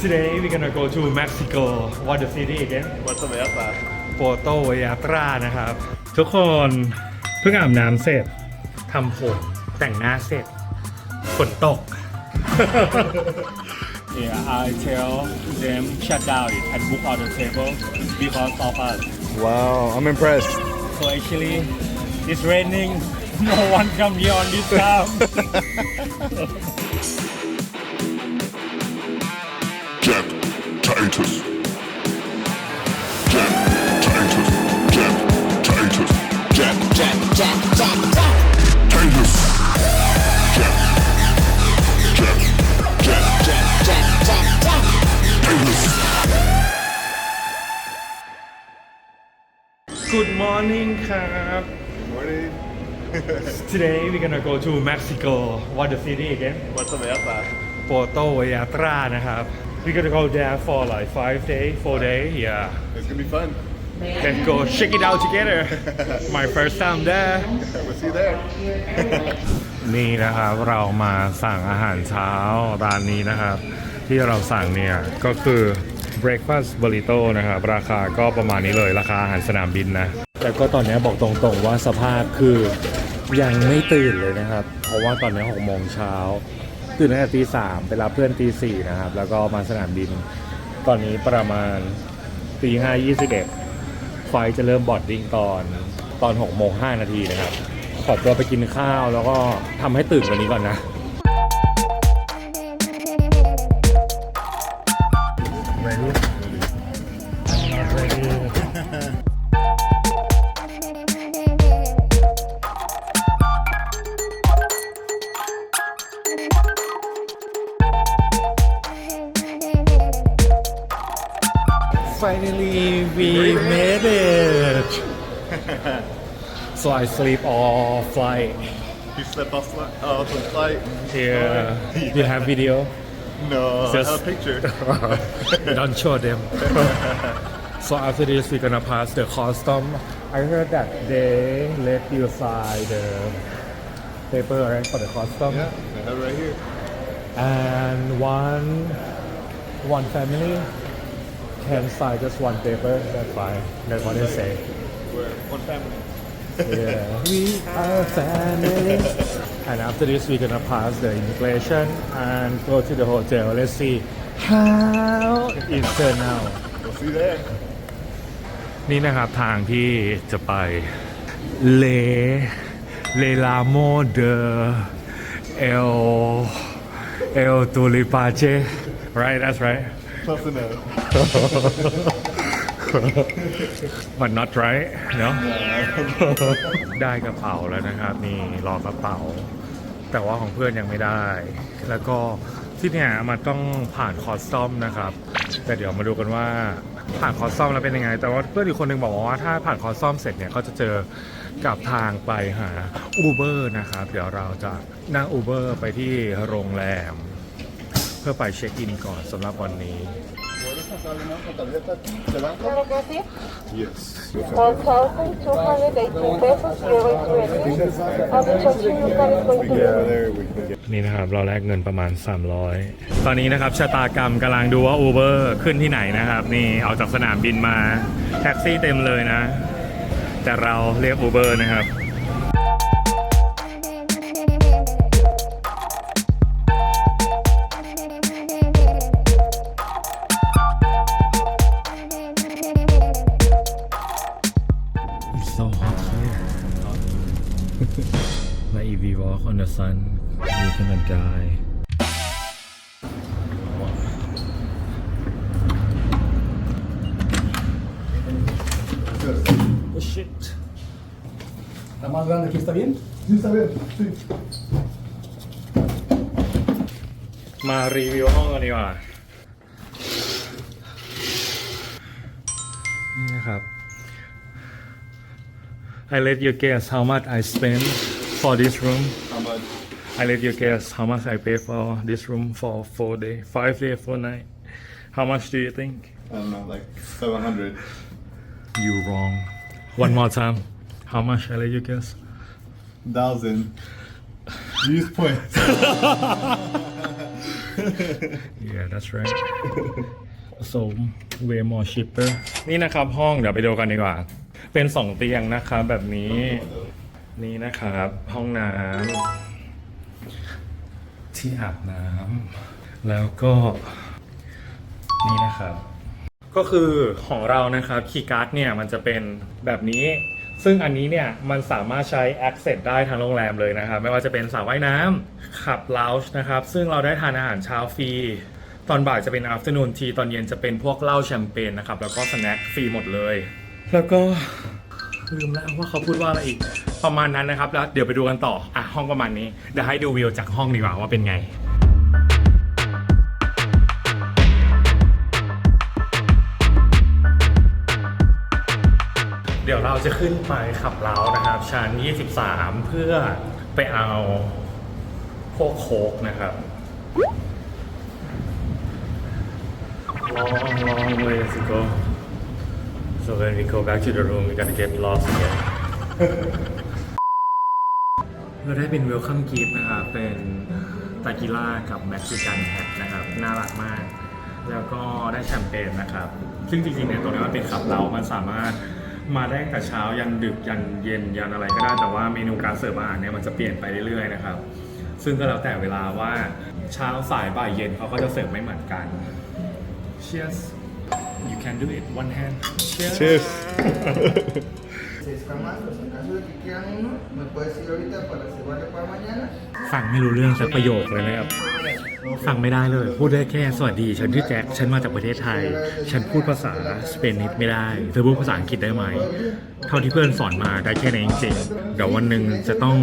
Today we're gonna go to Mexico. What the city again? What's the map? โปโตเวียตรานะครับ ทุกคนเพิ่งอาบน้ำเสร็จทำผมแต่งหน้าเสร็จฝนตก Yeah, I tell them shut down it and book on the table because of us. Wow, I'm impressed. So actually, it's raining. No one come here on this time. Jack Titus. Jack Titus. Jack Titus. Jack Jack Jack Jack Jack Titus. Jack Jack Jack Jack Jack Jack Jack Titus. Good morning ครับ Morning. Today we're gonna go to Mexico. What the city again? What's the map? โปโตเวียตรานะครับ We're gonna go there for like five day, four day. Yeah. It's gonna be fun. Let's go check it out together. My first time there. We'll see you there. นี่นะครับเรามาสั่งอาหารเช้าร้านนี้นะครับ ที่เราสั่งเนี่ยก็คือ breakfast burrito นะครับ ราคาก็ประมาณนี้เลยราคาอาหารสนามบินนะ แต่ก็ตอนนี้บอกตรงๆว่าสภาพคือยังไม่ตื่นเลยนะครับ เพราะว่าตอนนี้6โมงเช้า ตื่นตั้งแต่ตีสามไปรับเพื่อนตีสี่นะครับ แล้วก็มาสนามบิน ตอนนี้ประมาณตีห้ายี่สิบเอ็ดไฟจะเริ่มบอดดิ้งตอนตอนหกโมงห้านาทีนะครับ ขอตัวไปกินข้าวแล้วก็ทำให้ตื่นวันนี้ก่อนนะ Finally, we made it. so I sleep all flight. You slept off flight, uh, off the flight? Yeah. You have video? No, Just- I have a picture. Don't show them. so after this, we're gonna pass the custom. I heard that they let you sign the paper right for the custom. yeah, I have it right here. And one one family can sign just one paper. That's fine. That's what they say. We're one family. Yeah. we are family. and after this, we're gonna pass the immigration and go to the hotel. Let's see how it turn out. We'll see you there. นี่นะครับทางที่จะไปเลเลลาโมเดเอลเอลตูลิปาเจ right that's right Close enough. but not right เนาะได้กระเป๋าแล้วนะครับ นี่รอกระเป๋า แต่ว่าของเพื่อนยังไม่ได้ แล้วก็ที่เนี่ยมันต้องผ่านคอสตอมนะครับ แต่เดี๋ยวมาดูกันว่าผ่านคอสตอมแล้วเป็นยังไง แต่ว่าเพื่อนอีกคนหนึ่งบอกว่าถ้าผ่านคอสตอมเสร็จเนี่ยก็จะเจอกับทางไปหาอูเบอร์นะครับ เดี๋ยวเราจะนั่งอูเบอร์ไปที่โรงแรม เพื่อไปเช็คอินก่อนสำหรับวันนี้ Claro que sí. Yes. 1,218 pesos you're going to receive. How much of you card is going to be? Over there, we can get. นี่นะครับ เราแลกเงินประมาณ 300 ตอนนี้นะครับชะตากรรมกำลังดูว่า Uber ขึ้นที่ไหนนะครับ นี่ออกจากสนามบินมา แท็กซี่เต็มเลยนะ แต่เราเรียก Uber นะครับ bien? Sí, está bien. Sí. มารีวิวห้องกันดีกว่า นี่นะครับ I let you guess how much I spend for this room How much? I let you guess how much I pay for this room for four day five day four night how much do you think I don't know, like 700. you wrong one more time how much I let you guess Thousand. Use points. yeah that's right so way more cheaper นี่นะครับห้องเดี๋ยวไปดูกันดีกว่า เป็นสองเตียงนะครับแบบนี้ นี่นะครับ ห้องน้ำที่อาบน้ำแล้วก็นี่นะครับ ก็คือของเรานะครับคีย์การ์ดเนี่ยมันจะเป็นแบบนี้ ซึ่งอันนี้เนี่ยมันสามารถใช้ access ได้ทางโรงแรมเลยนะครับ ไม่ว่าจะเป็นสระว่ายน้ำขับ lounge นะครับ ซึ่งเราได้ทานอาหารเช้าฟรี ตอนบ่ายจะเป็น afternoon tea ตอนเย็นจะเป็นพวกเหล้าแชมเปญนะครับ แล้วก็สแน็คฟรีหมดเลย แล้วก็ลืมแล้วว่าเขาพูดว่าอะไรอีกประมาณนั้นนะครับ แล้วเดี๋ยวไปดูกันต่ออะห้องประมาณนี้เดี๋ยวให้ดูวิวจากห้องดีกว่าว่าเป็นไง เราจะขึ้นไปขับเล้านะครับ ชั้น 23 เพื่อไปเอาพวกโคกนะครับ long long way to go so when we go back to the room we gotta get lost again เราได้เป็นเวลคัมกิฟต์นะครับ เป็นตากิล่ากับเม็กซิกันแฮทนะครับ น่ารักมาก แล้วก็ได้แชมเปญนะครับ ซึ่งจริงๆเนี่ยตรงนี้มันเป็นขับเรามันสามารถ มาได้แต่เช้ายันดึกยันเย็นยันอะไรก็ได้แต่ว่าเมนูการเสิร์ฟอาหารเนี่ยมันจะเปลี่ยนไปเรื่อยๆนะครับ ซึ่งก็แล้วแต่เวลาว่าเช้าสายบ่ายเย็นเขาก็จะเสิร์ฟไม่เหมือนกัน Cheers you can do it one hand Cheers, Cheers. Se está mal, pues en caso de que quieran uno, me puedes decir ahorita para reservarle para mañana. ฟังไม่รู้เรื่องสักประโยคเลยนะครับ ฟังไม่ได้เลย พูดได้แค่สวัสดี ฉันชื่อแจ็ค ฉันมาจากประเทศไทย ฉันพูดภาษาสเปนิชไม่ได้ เธอพูดภาษาอังกฤษได้ไหม เท่าที่เพื่อนสอนมาได้แค่นี้จริงๆเดี๋ยววันหนึ่งจะต้อง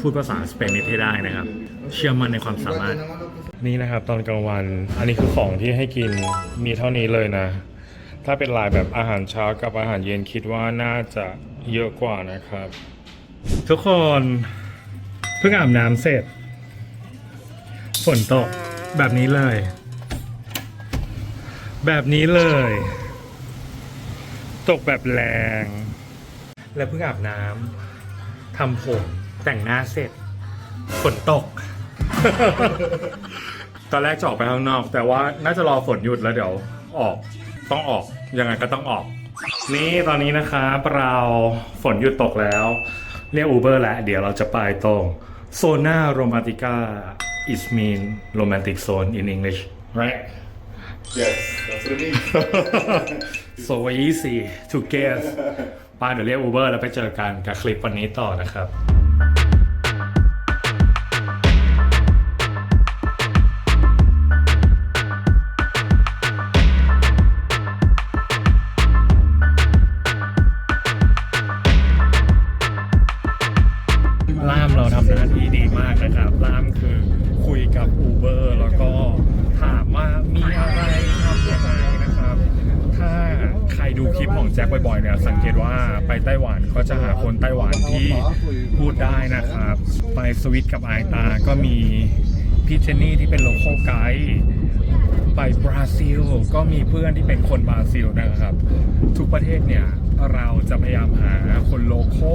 พูดภาษาสเปนิชให้ได้นะครับ เชื่อมั่นในความสามารถ นี่นะครับ ตอนกลางวัน อันนี้คือของที่ให้กิน มีเท่านี้เลยนะ ถ้าเป็นลายแบบอาหารเช้ากับอาหารเย็นคิดว่าน่าจะเยอะกว่านะครับ ทุกคนเพิ่งอาบน้ำเสร็จ ฝนตกแบบนี้เลย แบบนี้เลย ตกแบบแรง แล้วเพิ่งอาบน้ำทำผมแต่งหน้าเสร็จฝนตก ตอนแรกจะออกไปข้างนอก แต่ว่าน่าจะรอฝนหยุดแล้วเดี๋ยวออกต้องออกยังไงก็ต้องออก นี่ตอนนี้นะครับเราฝนหยุดตกแล้ว เรียกอูเบอร์แล้วเดี๋ยวเราจะไปตรงโซน่าโรมาติก้า is mean romantic zone in English right Yes, that's what it means. so easy to guess ป้าเดี๋ยวเรียกอูเบอร์แล้วไปเจอกันกับคลิปวันนี้ต่อนะครับ ดูคลิปของแจ็คบ่อยๆเนี่ยสังเกตว่าไปไต้หวันก็จะหาคนไต้หวันที่พูดได้นะครับ ไปสวิตกับไอตา ก็มีพี่เจนนี่ที่เป็นโลโก้ไกด์ไปบราซิลก็มีเพื่อนที่เป็นคนบราซิลนะครับ ทุกประเทศเนี่ยเราจะพยายามหาคนโลโก้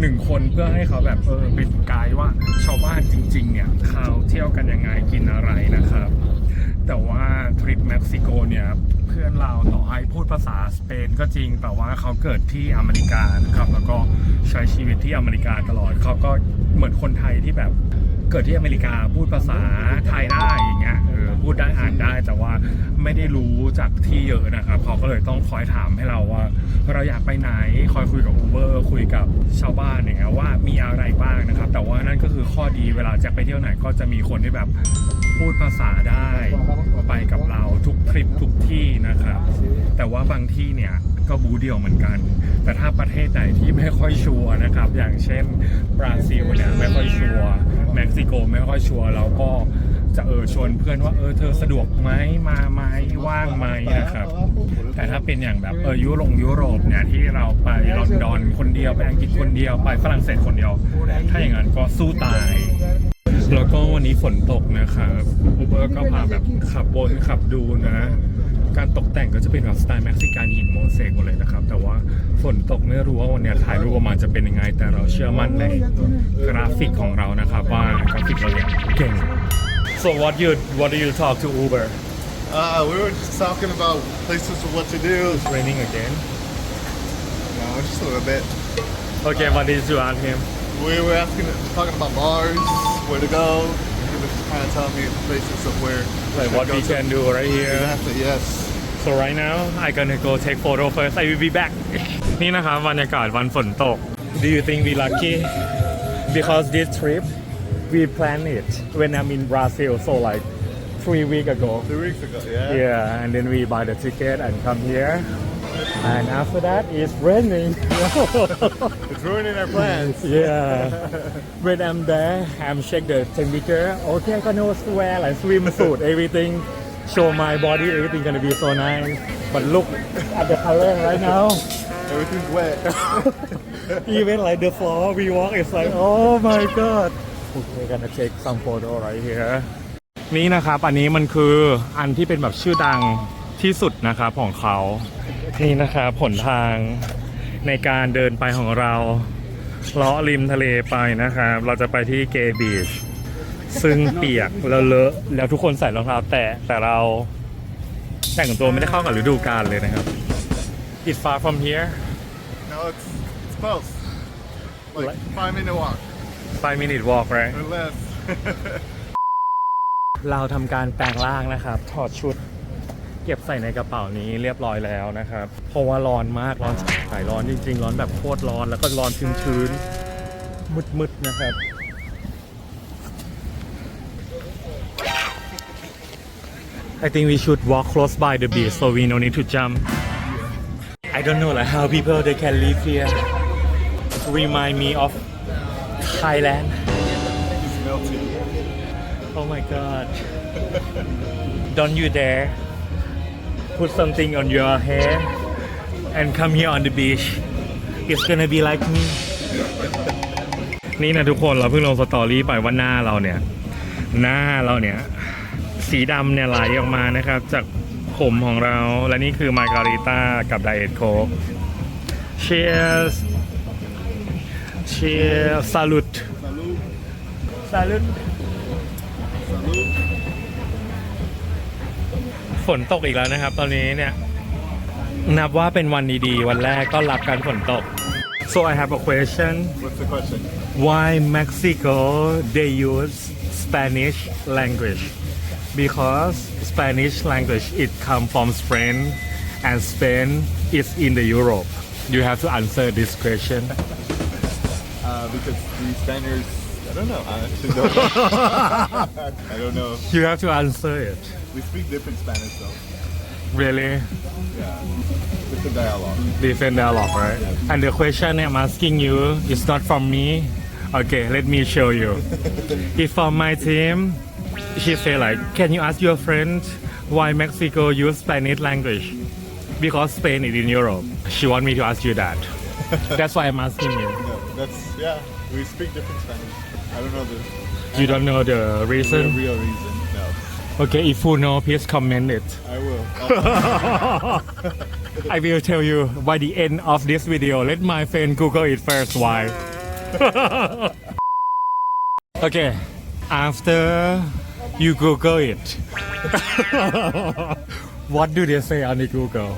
หนึ่งคนเพื่อให้เขาแบบเออเป็นไกด์ว่าชาวบ้านจริง ๆ เนี่ยเขาเที่ยวกันยังไงกินอะไรนะครับ แต่ว่าทริปเม็กซิโกเนี่ย เพื่อนเราต่อให้พูดภาษาสเปนก็จริง แต่ว่าเขาเกิดที่อเมริกานะครับ แล้วก็ใช้ชีวิตที่อเมริกาตลอด เขาก็เหมือนคนไทยที่แบบ เกิดที่อเมริกาพูดภาษาไทยได้อย่างเงี้ยเออพูดได้อ่านได้แต่ว่าไม่ได้รู้จากที่เยอะนะครับเขาก็เลยต้องคอยถามให้เราว่า เราอยากไปไหนคอยคุยกับ Uber คุยกับชาวบ้านอย่างเงี้ยว่ามีอะไรบ้างนะครับ แต่ว่านั่นก็คือข้อดีเวลาจะไปเที่ยวไหนก็จะมีคนที่แบบพูดภาษาได้ไปกับเราทุกทริปทุกที่นะครับ แต่ว่าบางที่เนี่ยก็บูเดียวเหมือนกัน แต่ถ้าประเทศไหนที่ไม่ค่อยชัวร์นะครับ อย่างเช่นบราซิลเนี่ยไม่ค่อยชัวร์ เม็กซิโกไม่ค่อยชัวร์เราก็จะเออชวนเพื่อนว่าเออเธอสะดวกไหมมาไหมว่างไหมนะครับ แต่ถ้าเป็นอย่างแบบเออยุโรปยุโรปเนี่ยที่เราไปลอนดอนคนเดียวไปอังกฤษคนเดียวไปฝรั่งเศสคนเดียว ถ้าอย่างนั้นก็สู้ตาย แล้วก็วันนี้ฝนตกนะครับอูเบอร์ก็พาแบบขับบนขับดูนะ การตกแต่งก็จะเป็นแบบสไตล์เม็กซิกันหินโมเสกหมดเลยนะครับ แต่ว่าฝนตกไม่รู้ว่าวันเนี้ยถ่ายรูปออกมาจะเป็นยังไง แต่เราเชื่อมั่นในกราฟิกของเรานะครับว่ากราฟิกเราเนี่ยเก่ง So what you what do you talk to Uber? Uh, we were just talking about places of what to do. It's raining again. No, just a little bit. Okay, what did you ask him? We were asking, talking about bars, where to go. He was kind of telling me places of where. Like should what go we to. can do right here. Exactly. Yes. So right now I gonna go take photo first I will be back นี่นะครับบรรยากาศวันฝนตก Do you think we lucky because this trip we planned it when I'm in Brazil so like three weeks ago Two weeks ago. Yeah. yeah and then we buy the ticket and come here And after that it's raining It's ruining our plans. yeah when I'm there I'm check the temperature okay I gonna wear like swimsuit everything show my body everything gonna be so nice but look at the color right now Everything's wet. even like the floor we walk it's like oh my god we're gonna take some photo right here นี่นะครับ อันนี้มันคืออันที่เป็นแบบชื่อดังที่สุดนะครับของเขา นี่นะครับผลทางในการเดินไปของเราเลาะริมทะเลไปนะครับ เราจะไปที่เกย์บีชซึ่งเปียกแล้วเลอะแล้วทุกคนใส่รองเท้าแตะแต่เราแต่งตัวไม่ได้เข้ากับฤดูกาลเลยนะครับ It's far from here No, it's it's close. Like five minute walk five minute walk right or less. เราทำการแปลงร่างนะครับ ถอดชุด เก็บใส่ในกระเป๋านี้เรียบร้อยแล้วนะครับเพราะว่าร้อนมากร้อนหายร้อนจริง ๆ ร้อนแบบโคตรร้อนแล้วก็ร้อนชื้นๆมืดๆนะครับ I think we should walk close by the beach so we no need to jump I don't know like how people they can live here remind me of Thailand It's melting. Oh my god. Don't you dare put something on your hair and come here on the beach. It's gonna be like me. นี่นะทุกคนเราเพิ่งลงสตอรี่ไปว่าหน้าเราเนี่ย หน้าเราเนี่ย สีดำเนี่ยไหลออกมานะครับ จากผมของเราและนี่คือมาการิต้ากับไดเอทโค้ก Cheers Cheers Salute Salud. Salute ฝนตกอีกแล้วนะครับ ตอนนี้เนี่ย นับว่าเป็นวันดีๆ วันแรกก็รับการฝนตก so I have a question What's the question? why Mexico they use Spanish language because Spanish language it come from Spain and Spain is in the Europe you have to answer this question Uh, because the Spaniards. I don't know. I actually don't know. I don't know. you have to answer it We speak different Spanish though. really Yeah. Different dialogue. different dialogue, right? Yeah. And the question I'm asking you is not from me. Okay, let me show you. If from my team, she said like, can you ask your friend why Mexico use Spanish language? Because Spain is in Europe. She want me to ask you that. That's why I'm asking you. No, that's yeah. We speak different Spanish. I don't know the, You don't know the reason. the real reason. No. Okay, if you know, please comment it. I will. I will tell you by the end of this video. Let my friend Google it first. Why? okay, after you Google it, what do they say on the Google?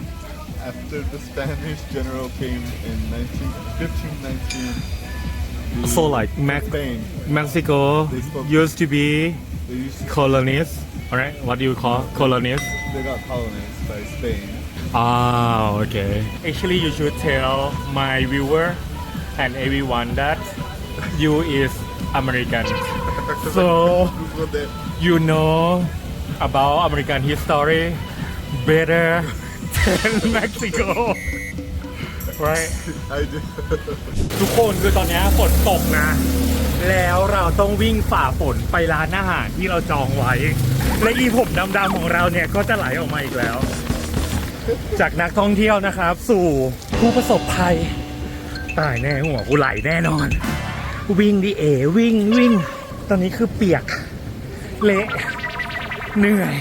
After the Spanish general came in 19, 1519. So like Mex- Spain. Mexico They spoke- used to be They used to, colonies. All right, what do you call colonies? they got colonized by Spain. Ah, okay. Actually, you should tell my viewer and everyone that you is American. So Google that. you know about American history better than Mexico. Right? I do. ทุกคนคือตอนนี้ฝนตกนะ แล้วเราต้องวิ่งฝ่าฝนไปร้านอาหารที่เราจองไว้ และอีผมดำๆของเราเนี่ยก็จะไหลออกมาอีกแล้ว จากนักท่องเที่ยวนะครับ สู่ผู้ประสบภัย ตายแน่หัวกูไหลแน่นอน วิ่งดิเอวิ่งวิ่ง ตอนนี้คือเปียก เละเหนื่อย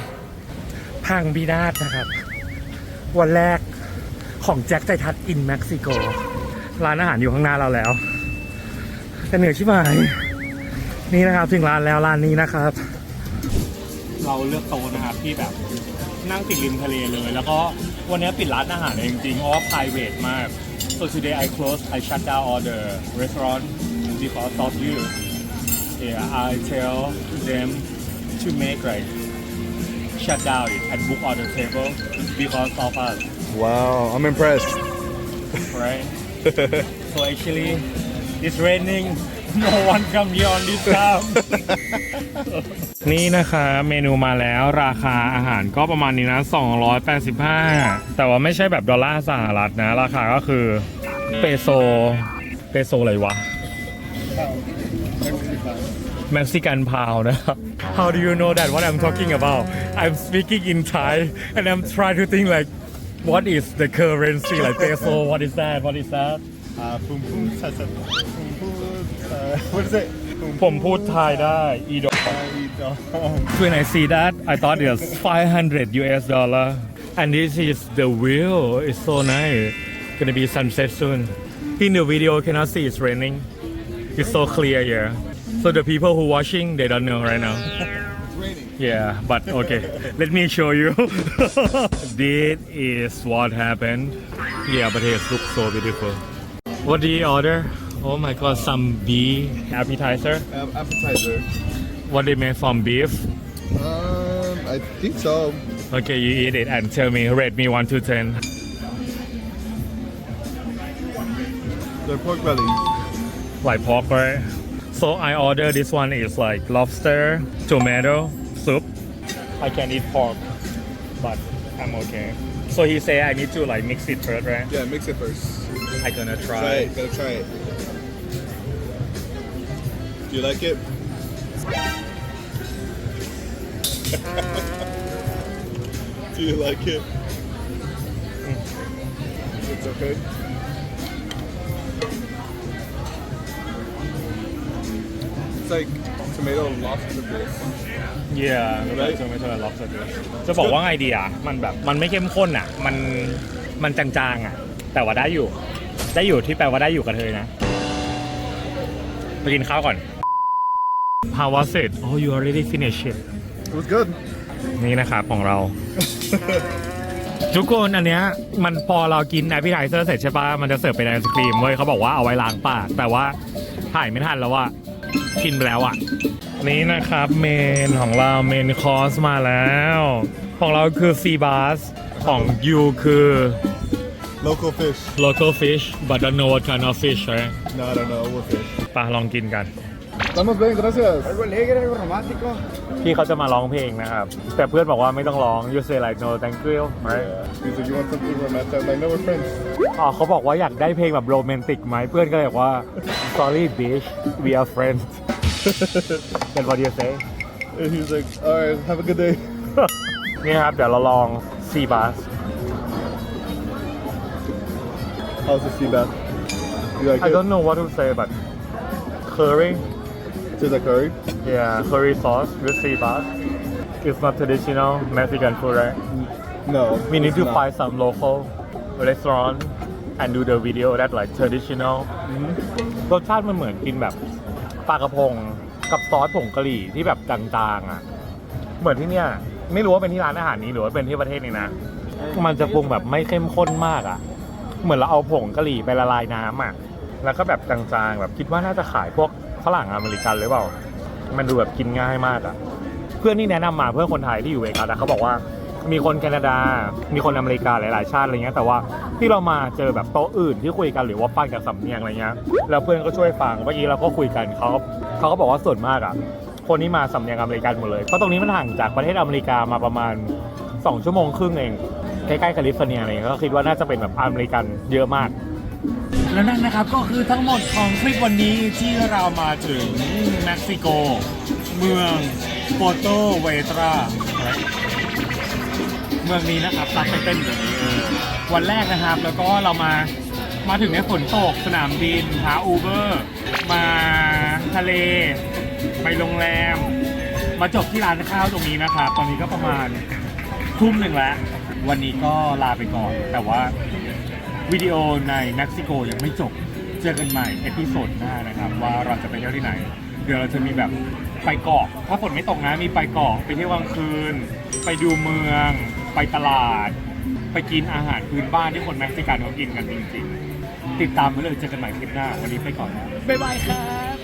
พังบินาศนะครับ วันแรกของแจ็คใจทัดอินเม็กซิโก ร้านอาหารอยู่ข้างหน้าเราแล้วแต่เหนื่อยชิบหายนี่นะครับถึงร้านแล้วร้านนี้นะครับ เราเลือกโต๊ะนะครับที่แบบนั่งติดริมทะเลเลย แล้วก็วันนี้ปิดร้านอาหารเลยจริงๆเพราะว่า private มาก so today I close I shut down all the restaurant because of you yeah I tell them to make like shut down it and book on the table because of us Wow, I'm impressed. right so actually it's raining no one come here on this time นี่นะคะเมนูมาแล้วราคาอาหารก็ประมาณนี้นะ 285 แต่ว่าไม่ใช่แบบดอลลาร์สหรัฐนะ ราคาก็คือเปโซเปโซอะไรวะ เม็กซิกันพาวนะครับ How do you know that what I'm talking about I'm speaking in Thai and I'm trying to think like what is the currency like peso what is that what is that Uh, boom, boom, sa, sa, boom, boom, uh, what is it? Boom, ผมพูดไทยได้อีด boom, When I see that, I thought it was 500 US dollar. And this is the view. It's so nice. Gonna be sunset soon. In the video, cannot see it's raining. It's so clear here. so the people who watching, they don't know right now. Yeah, but okay. Let me show you. this is what happened. Yeah, but it looks so beautiful. What did you order? Oh my god, some bee appetizer. Um, appetizer. What they made from beef. Um, I think so. Okay, you eat it and tell me, rate me 1 to 10. The pork belly. Like pork, right? So I order this one is like lobster, tomato, soup. I can eat pork, but I'm okay. So he say I need to like mix it first, right? Yeah, mix it first. I gonna Try try. it. Gotta try it. Do you like it? Do you like it? Mm. It's okay. It's like tomato lobster base. Yeah, Right? tomato and lobster dish. จะบอกว่าไงดีอะ มันแบบ มันไม่เข้มข้นอะ มัน มันจางๆอะ แต่ว่าได้อยู่ ได้อยู่ที่แปลว่าได้อยู่กับเธอนะ ไปกินข้าวก่อน How was it? Oh, you already finished it. It was good. นี่นะครับของเรา ทุกคนอันเนี้ยมันพอเรากินแอปเปิลไทเซอร์เสร็จใช่ปะมันจะเสิร์ฟเป็นไอศครีมเว้ยเขาบอกว่าเอาไว้ล้างปาก แต่ว่าถ่ายไม่ทันแล้วอะ กินไปแล้วอะนี่นะครับเมนของเราเมนคอร์สมาแล้ว ของเราคือซีบาสของยูคือ Local fish. local fish but don't know what kind of fish right No, I don't know. What fish? ไปลองกินกัน Estamos bien, gracias. Algo alegre, algo romántico. พี่เขาจะมาร้องเพลงนะครับ แต่เพื่อนบอกว่าไม่ต้องร้อง you say like no thank you right He's like, you want something romantic? I'm like, no, we're friends. อ๋อเขาบอกว่าอยากได้เพลงแบบโรแมนติกไหมเพื่อนก็เลยบอกว่า sorry bitch we are friends then what do you say And he's like, all right, have a good day. นี่ครับ เดี๋ยวเราลองซีบาส How's the sea bath? You like I it? don't know what to say but curry Tastes like curry. yeah curry sauce with sea bass it's not traditional Mexican food right No. we need it's to not. find some local restaurant and do the video that like traditional รสชาติมันเหมือนกินแบบปลากระพงกับซอสผงกะหรี่ที่แบบจางๆอะ เหมือนที่เนี่ย ไม่รู้ว่าเป็นที่ร้านอาหารนี้หรือว่าเป็นที่ประเทศนี้นะ มันจะปรุงแบบไม่เข้มข้นมากอะ เหมือนเราเอาผงกะหรี่ไปละลายน้ำอะ แล้วก็แบบจางๆแบบคิดว่าน่าจะขายพวก ฝรั่งอเมริกันหรือเปล่า มันดูแบบกินง่ายมากอะ เพื่อนที่แนะนำมาเพื่อนคนไทยที่อยู่เวกัสอะเขาบอกว่ามีคนแคนาดา มีคนอเมริกาหลายๆชาติอะไรเงี้ย แต่ว่าที่เรามาเจอแบบโต๊ะอื่นที่คุยกันหรือว่าฟังจากสำเนียงอะไรเงี้ย แล้วเพื่อนก็ช่วยฟัง เมื่อกี้เราก็คุยกันเขาเขาก็บอกว่าส่วนมากอะ คนที่มาสำเนียงอเมริกันหมดเลย เพราะตรงนี้มันห่างจากประเทศอเมริกามาประมาณ 2 ชั่วโมงครึ่งเอง ใกล้ๆแคลิฟอร์เนียอะไรเงี้ย ก็คิดว่าน่าจะเป็นแบบอเมริกันเยอะมาก และนั่นนะครับก็คือทั้งหมดของคลิปวันนี้ที่เรามาถึงเม็กซิโก เมืองโปโตเวตราเมืองนี้นะครับซับไตเติ้ลอยู่นี้เออวันแรกนะครับ แล้วก็เรามามาถึงในฝนตกสนามบินหาอูเบอร์ มาทะเล ไปโรงแรม มาจบที่ร้านข้าวตรงนี้นะครับ ตอนนี้ก็ประมาณทุ่มหนึ่งแล้ว วันนี้ก็ลาไปก่อนแต่ว่า วิดีโอในเม็กซิโกยังไม่จบ เจอกันใหม่เอพิโซดหน้านะครับ ว่าเราจะไปเที่ยวที่ไหน เดี๋ยวเราจะมีแบบไปเกาะถ้าฝนไม่ตกนะมีไปเกาะไปเที่ยวกลางคืน ไปดูเมือง ไปตลาด ไปกินอาหารพื้นบ้านที่คนเม็กซิกันเขากินกันจริงๆ ติดตามไว้เลยเจอกันใหม่คลิปหน้า วันนี้ไปก่อนนะบ๊ายบายครับ